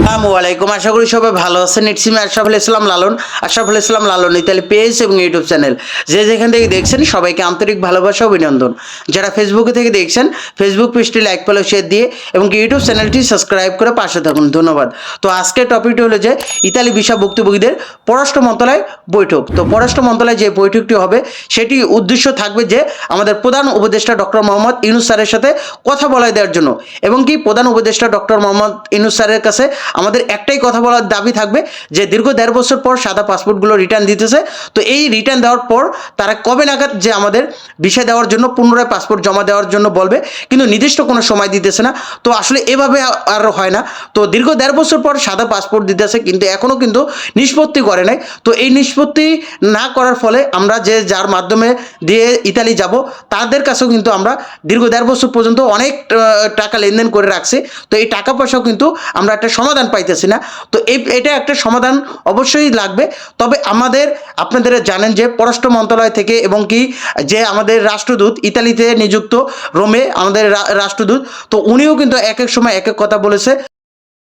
আসসালামু আলাইকুম। আশা করি সবাই ভালো আছেন। It's me Ashraful Islam Lalon, Ashraful Islam Lalon Italy page এবং ইউটিউব চ্যানেল। যে যেখান থেকে দেখছেন সবাইকে আন্তরিক ভালোবাসা অভিনন্দন। যারা ফেসবুকে থেকে দেখছেন ফেসবুক পেজটি লাইক ফলো শেয়ার দিয়ে এবং ইউটিউব চ্যানেলটি সাবস্ক্রাইব করে পাশে থাকুন। ধন্যবাদ। তো আজকের টপিকটি হলো যে ইতালি ভিসা ভুক্তভোগীদের পররাষ্ট্র মন্ত্রণালয় বৈঠক। তো পররাষ্ট্র মন্ত্রণালয় যে বৈঠকটি হবে, সেটি উদ্দেশ্য থাকবে যে আমাদের প্রধান উপদেষ্টা ডক্টর মোহাম্মদ ইউনুস স্যারের সাথে কথা বলাই দেওয়ার জন্য। এবং কি প্রধান উপদেষ্টা ডক্টর মোহাম্মদ ইউনুস স্যারের কাছে আমাদের একটাই কথা বলার দাবি থাকবে যে দীর্ঘ দেড় বছর পর সাদা পাসপোর্টগুলো রিটার্ন দিতেছে। তো এই রিটার্ন দেওয়ার পর তারা কবে নাগাদ যে আমাদের বিষয় দেওয়ার জন্য পুনরায় পাসপোর্ট জমা দেওয়ার জন্য বলবে, কিন্তু নির্দিষ্ট কোনো সময় দিতেছে না। তো আসলে এভাবে আর হয় না। তো দীর্ঘ দেড় বছর পর সাদা পাসপোর্ট দিতেছে, কিন্তু এখনও কিন্তু নিষ্পত্তি করে নাই। তো এই নিষ্পত্তি না করার ফলে আমরা যে যার মাধ্যমে দিয়ে ইতালি যাব, তাদের কাছেও কিন্তু আমরা দীর্ঘ দেড় বছর পর্যন্ত অনেক টাকা লেনদেন করে রাখছি। তো এই টাকা পয়সাও কিন্তু আমরা একটা সমাধান পাইতেছি না। তো এই, এটা একটা সমাধান অবশ্যই লাগবে। তবে আমাদের, আপনাদের জানেন যে পররাষ্ট্র মন্ত্রণালয় থেকে এবং কি যে আমাদের রাষ্ট্রদূত ইতালিতে নিযুক্ত রোমে আমাদের রাষ্ট্রদূত, তো উনিও কিন্তু এক এক সময় এক এক কথা বলেছে।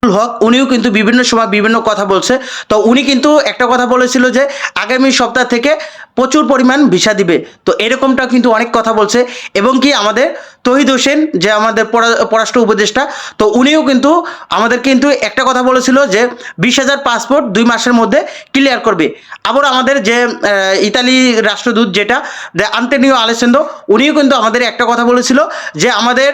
হক, উনিও কিন্তু বিভিন্ন সময় বিভিন্ন কথা বলছে। তো উনি কিন্তু একটা কথা বলেছিল যে আগামী সপ্তাহ থেকে প্রচুর পরিমাণ ভিসা দিবে। তো এরকমটা কিন্তু অনেক কথা বলছে। এবং কি আমাদের তহিদ হোসেন, যে আমাদের পররাষ্ট্র উপদেষ্টা, তো উনিও কিন্তু আমাদের কিন্তু একটা কথা বলেছিল যে বিশ হাজার পাসপোর্ট দুই মাসের মধ্যে ক্লিয়ার করবে। আবার আমাদের যে ইতালি রাষ্ট্রদূত যেটা, যে আন্তেনিও আলেসেন্দো উনিও কিন্তু আমাদের একটা কথা বলেছিল যে আমাদের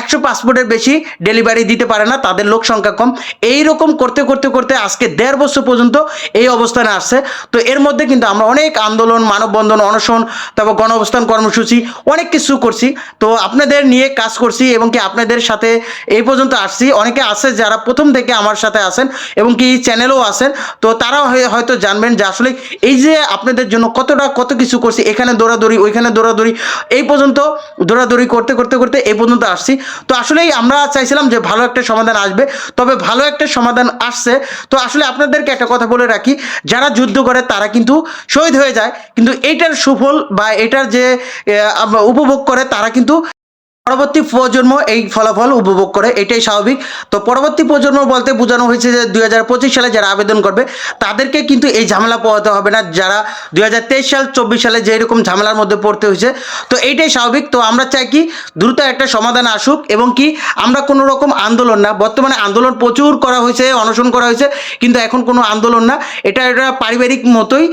একশো পাসপোর্টের বেশি ডেলিভারি দিতে পারে না, তাদের লোক সংখ্যা কম। এই রকম করতে করতে করতে আজকে দেড় বছর পর্যন্ত এই অবস্থানে আসছে। তো এর মধ্যে কিন্তু আমরা অনেক আন্দোলন মানববন্ধন, অনশন, তারপর গণ অবস্থান কর্মসূচি, অনেক কিছু করছি। তো আপনাদের নিয়ে কাজ করছি এবং কি আপনাদের সাথে এই পর্যন্ত আসছি। অনেকে আছে যারা প্রথম থেকে আমার সাথে আছেন এবং কি চ্যানেলও আছেন। তো তারাও হয়- হয়তো জানবেন যে আসলে এই যে আপনাদের জন্য কতটা কত কিছু করছি, এখানে দৌড়াদৌড়ি, ওইখানে দৌড়াদৌড়ি, এই পর্যন্ত দৌড়াদৌড়ি করতে করতে করতে এই পর্যন্ত আসছি। তো আসলেই আমরা চাইছিলাম যে ভালো একটা সমাধান আসবে, তবে ভালো একটা সমাধান আসছে। তো আসলে আপনাদেরকে একটা কথা বলে রাখি, যারা যুদ্ধ করে তারা কিন্তু শহীদ হয়ে যায়। কিন্তু এটার সুফল বা এটার যে উপভোগ করে তারা কিন্তু পরবর্তী প্রজন্ম এই ফলাফল উপভোগ করে, এটাই স্বাভাবিক। তো পরবর্তী প্রজন্ম বলতে বোঝানো হয়েছে যে দুই হাজার পঁচিশ সালে যারা আবেদন করবে, তাদেরকে কিন্তু এই ঝামেলা পোহাতে হবে না। যারা দুই হাজার তেইশ সাল, চব্বিশ সালে যেরকম ঝামেলার মধ্যে পড়তে হয়েছে, তো এইটাই স্বাভাবিক। তো আমরা চাই কি দ্রুত একটা সমাধান আসুক এবং কি আমরা কোনো রকম আন্দোলন না, বর্তমানে আন্দোলন প্রচুর করা হয়েছে, অনশন করা হয়েছে, কিন্তু এখন কোনো আন্দোলন না। এটা একটা পারিবারিক মতোই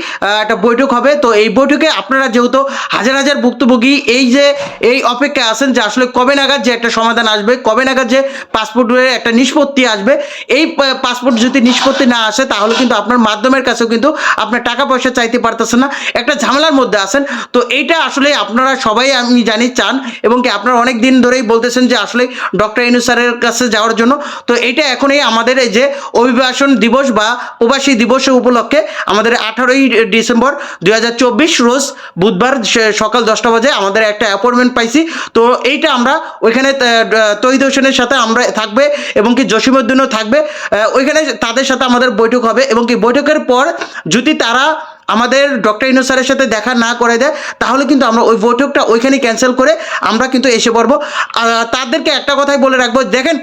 একটা বৈঠক হবে। তো এই বৈঠকে আপনারা যেহেতু হাজার হাজার ভুক্তভোগী, এই যে, এই অপেক্ষায় আছেন যে আসলে কবে নাগাদ যে একটা সমাধান আসবে, কবে নাগাদ যে পাসপোর্টের একটা নিষ্পত্তি আসবে, এই পাসপোর্ট যদি নিষ্পত্তি না আসে, তাহলে কিন্তু আপনার মাধ্যমের কাছেও কিন্তু আপনার টাকা পয়সা চাইতে পারতেছেন না। একটা ঝামেলার মধ্যে আছেন। তো এইটা আসলে আপনারা সবাই আমি জানি চান এবং কি আপনারা অনেক দিন ধরেই বলতেছেন যে আসলে ডক্টর ইনু স্যারের কাছে যাওয়ার জন্য। তো এইটা এখনই আমাদের এই যে অভিবাসন দিবস বা প্রবাসী দিবস উপলক্ষে আমাদের আঠারোই ডিসেম্বর দু হাজার চব্বিশ রোজ বুধবার সকাল দশটা বাজে আমাদের একটা অ্যাপয়েন্টমেন্ট পাইছি। তো এইটা আমরা ওইখানে তহিদ হোসেনের সাথে আমরা থাকবে এবং কি জসিমুদ্দিনও থাকবে। ওইখানে তাদের সাথে আমাদের বৈঠক হবে এবং কি বৈঠকের পর যদি তারা আমাদের ডক্টর ইনু স্যারের সাথে দেখা না করে দেয়, তাহলে কিন্তু আমরা ওই বৈঠকটা ওইখানে ক্যান্সেল করে আমরা কিন্তু এসে পড়ব। তাদেরকে একটা কথাই বলে রাখব, দেখেন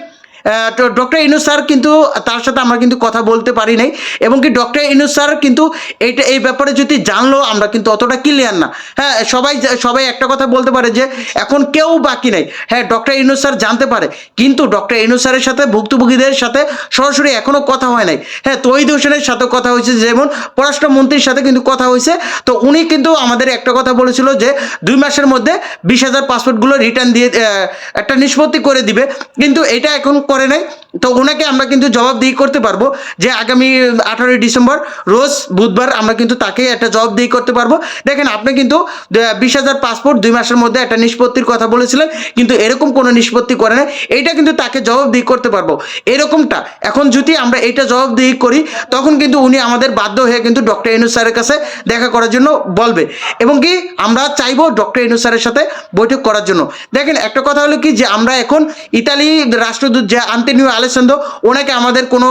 ডক্টর ইনু স্যার কিন্তু তার সাথে আমরা কিন্তু কথা বলতে পারি নাই। এবং কি ডক্টর ইনু স্যার কিন্তু এইটা, এই ব্যাপারে যদি জানলো, আমরা কিন্তু অতটা ক্লিয়ার না। হ্যাঁ সবাই সবাই একটা কথা বলতে পারে যে, এখন কেউ বাকি নেই। হ্যাঁ ডক্টর ইনু স্যার জানতে পারে। কিন্তু ডক্টর ইনু স্যারের সাথে ভুক্তভোগীদের সাথে সরাসরি এখনও কথা হয় নাই। হ্যাঁ তৈদ হোসেনের সাথে কথা হয়েছে, যেমন পররাষ্ট্রমন্ত্রীর সাথে কিন্তু কথা হয়েছে। তো উনি কিন্তু আমাদের একটা কথা বলেছিল যে, দুই মাসের মধ্যে বিশ হাজার পাসপোর্টগুলো রিটার্ন দিয়ে একটা নিষ্পত্তি করে দিবে। কিন্তু এটা এখন করে নাই তো ওনাকে আমরা কিন্তু জবাবদিহি করতে পারব যে আগামী আঠারোই ডিসেম্বর রোজ বুধবার আমরা কিন্তু তাকে একটা জবাবদিহি করতে পারব। দেখেন, আপনি কিন্তু বিশ হাজার পাসপোর্ট দুই মাসের মধ্যে একটা নিষ্পত্তির কথা বলেছিলেন, কিন্তু এরকম কোনো নিষ্পত্তি করে না এইটা কিন্তু তাকে জবাবদিহি করতে পারব। এরকমটা, এখন যদি আমরা এইটা জবাবদিহি করি, তখন কিন্তু উনি আমাদের বাধ্য হয়ে কিন্তু ডক্টর ইনু স্যারের কাছে দেখা করার জন্য বলবে। এবং কি, আমরা চাইব ডক্টর ইনু স্যারের সাথে বৈঠক করার জন্য। দেখেন, একটা কথা হলো কি, যে আমরা এখন ইতালি রাষ্ট্রদূত যে আন্তেনিও আলেসান্দো ওনাকে আমাদের কোনো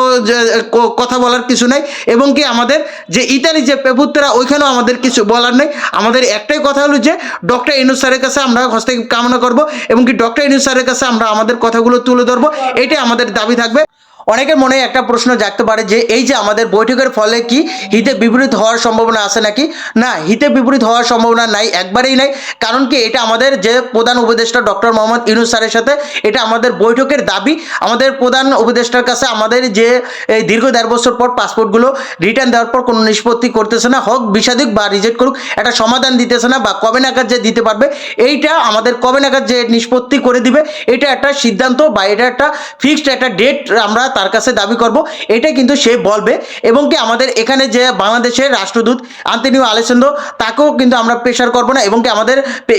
কথা বলার কিছু নেই, এবং কি আমাদের যে ইতালি যে প্রভুত্বরা ওইখানেও আমাদের কিছু বলার নেই। আমাদের একটাই কথা হলো যে, ডক্টর ইনু স্যারের কাছে আমরা হস্তক্ষেপ কামনা করব, এবং কি ডক্টর ইনু স্যারের কাছে আমরা আমাদের কথাগুলো তুলে ধরবো। এটাই আমাদের দাবি থাকবে। অনেকের মনে একটা প্রশ্ন জাগতে পারে যে এই যে আমাদের বৈঠকের ফলে কি হিতে বিপরীত হওয়ার সম্ভাবনা আছে নাকি? না, হিতে বিপরীত হওয়ার সম্ভাবনা নাই, একবারেই নাই। কারণ কি এটা আমাদের যে প্রধান উপদেষ্টা ডক্টর মোহাম্মদ ইউনুস স্যারের সাথে, এটা আমাদের বৈঠকের দাবি। আমাদের প্রধান উপদেষ্টার কাছে আমাদের যে এই দীর্ঘ দেড় বছর পর পাসপোর্টগুলো রিটার্ন দেওয়ার পর কোনো নিষ্পত্তি করতেছে না, হোক বিষাদিক বা রিজেক্ট করুক, একটা সমাধান দিতেছে না বা কবে নাগাদ যে দিতে পারবে, এইটা আমাদের কবে নাগাদ যে নিষ্পত্তি করে দিবে, এটা একটা সিদ্ধান্ত বা এটা একটা ফিক্সড একটা ডেট আমরা তার কাছে দাবি করব এটা কিন্তু সে বলবে। এবং কি আমাদের এখানে যে বাংলাদেশের রাষ্ট্রদূত আন্তনিও আলেসেন্দ্র তাকেও কিন্তু আমরা প্রেশার করব না। এবং কি আমাদের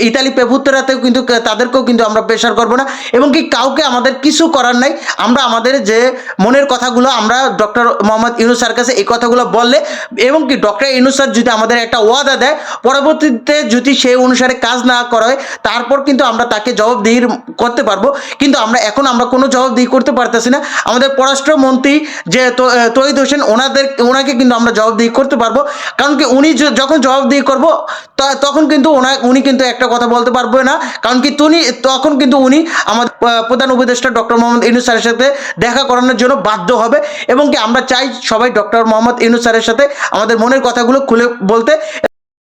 ইতালি পেপুত্তরাতেও কিন্তু তাদেরকেও কিন্তু আমরা প্রেশার করব না। এবং কি কাউকে আমাদের কিছু করার নাই। আমরা আমাদের যে মনের কথাগুলো আমরা ডক্টর মোহাম্মদ ইউনুস স্যার কাছে এই কথাগুলো বললে, এবং কি ডক্টর ইউনুস স্যার যদি আমাদের একটা ওয়াদা দেয়, পরবর্তীতে যদি সেই অনুসারে কাজ না করা হয়, তারপর কিন্তু আমরা তাকে জবাবদিহি করতে পারব। কিন্তু আমরা এখন আমরা কোনো জবাবদিহি করতে পারতেছি না। আমাদের পররাষ্ট্রমন্ত্রী যে তো- আহ, তহিদ হোসেন ওনাদের ওনাকে কিন্তু আমরা জবাবদিহি করতে পারব। কারণ কি উনি যখন জবাবদিহি করব তখন কিন্তু ওনা উনি কিন্তু একটা কথা বলতে পারবে না। কারণ কি তুমি তখন কিন্তু উনি আমাদের প্রধান উপদেষ্টা ডক্টর মোহাম্মদ ইউনুস স্যারের সাথে দেখা করানোর জন্য বাধ্য হবে। এবং কি আমরা চাই সবাই ডক্টর মোহাম্মদ ইউনুস স্যারের সাথে আমাদের মনের কথাগুলো খুলে বলতে।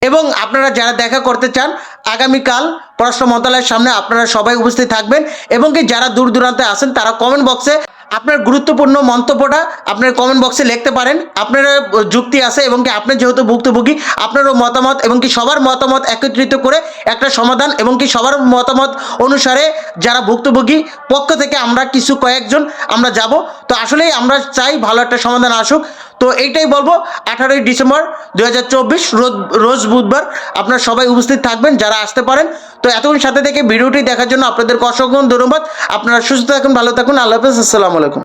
এবং আপনারা যারা দেখা করতে চান আগামীকাল পররাষ্ট্র মন্ত্রণালয়ের সামনে আপনারা সবাই উপস্থিত থাকবেন। এবং কি যারা দূর দূরান্তে আসেন তারা কমেন্ট বক্সে আপনার গুরুত্বপূর্ণ মন্তব্যটা আপনার কমেন্ট বক্সে লিখতে পারেন। আপনার যুক্তি আছে এবং কি আপনি যেহেতু ভুক্তভোগী, আপনারও মতামত এবং কি সবার মতামত একত্রিত করে একটা সমাধান এবং কি সবার মতামত অনুসারে যারা ভুক্তভোগী, পক্ষ থেকে আমরা কিছু কয়েকজন আমরা যাব। তো আসলেই আমরা চাই ভালো একটা সমাধান আসুক। তো এইটাই বলব, আঠারোই ডিসেম্বর দু হাজার চব্বিশ রোজ বুধবার আপনারা সবাই উপস্থিত থাকবেন, যারা আসতে পারেন। তো এতক্ষণ সাথে থেকে ভিডিওটি দেখার জন্য আপনাদেরকে অসংখ্য ধন্যবাদ। আপনারা সুস্থ থাকুন, ভালো থাকুন, আল্লাহ হাফেজ, আসসালামু আলাইকুম।